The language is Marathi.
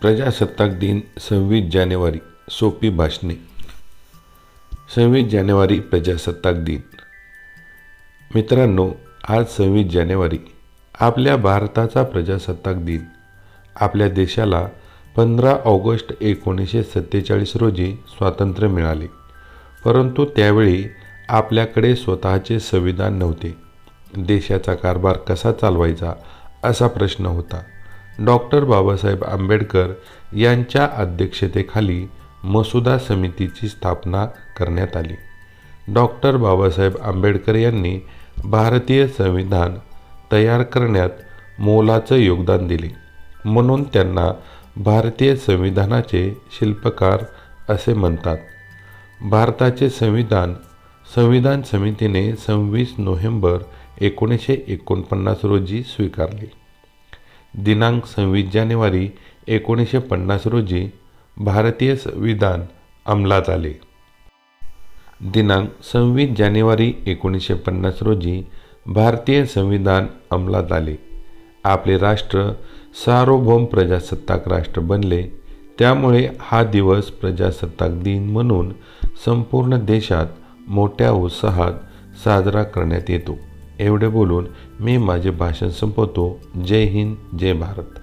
प्रजासत्ताक दिन सव्वीस जानेवारी सोपी भाषणे. सव्वीस जानेवारी प्रजासत्ताक दिन. मित्रांनो आज सव्वीस जानेवारी आपल्या भारताचा प्रजासत्ताक दिन. आपल्या देशाला पंधरा ऑगस्ट एकोणीसशे सत्तेचाळीस रोजी स्वातंत्र्य मिळाले. परंतु त्यावेळी आपल्याकडे स्वतःचे संविधान नव्हते. देशाचा कारभार कसा चालवायचा असा प्रश्न होता. डॉक्टर बाबासाहेब आंबेडकर यांच्या अध्यक्षतेखाली मसुदा समितीची स्थापना करण्यात आली. डॉक्टर बाबासाहेब आंबेडकर यांनी भारतीय संविधान तयार करण्यात मोलाचं योगदान दिले. म्हणून त्यांना भारतीय संविधानाचे शिल्पकार असे म्हणतात. भारताचे संविधान संविधान समितीने सव्वीस नोव्हेंबर एकोणीसशे एकोणपन्नास रोजी स्वीकारले. दिनांक सव्वीस जानेवारी एकोणीसशे पन्नास रोजी भारतीय संविधान अंमलात आले. दिनांक सव्वीस जानेवारी एकोणीसशे पन्नास रोजी भारतीय संविधान अंमलात आले. आपले राष्ट्र सार्वभौम प्रजासत्ताक राष्ट्र बनले. त्यामुळे हा दिवस प्रजासत्ताक दिन म्हणून संपूर्ण देशात मोठ्या उत्साहात साजरा करण्यात येतो. एवढे बोलून मी माझे भाषण संपवतो. जय हिंद जय भारत.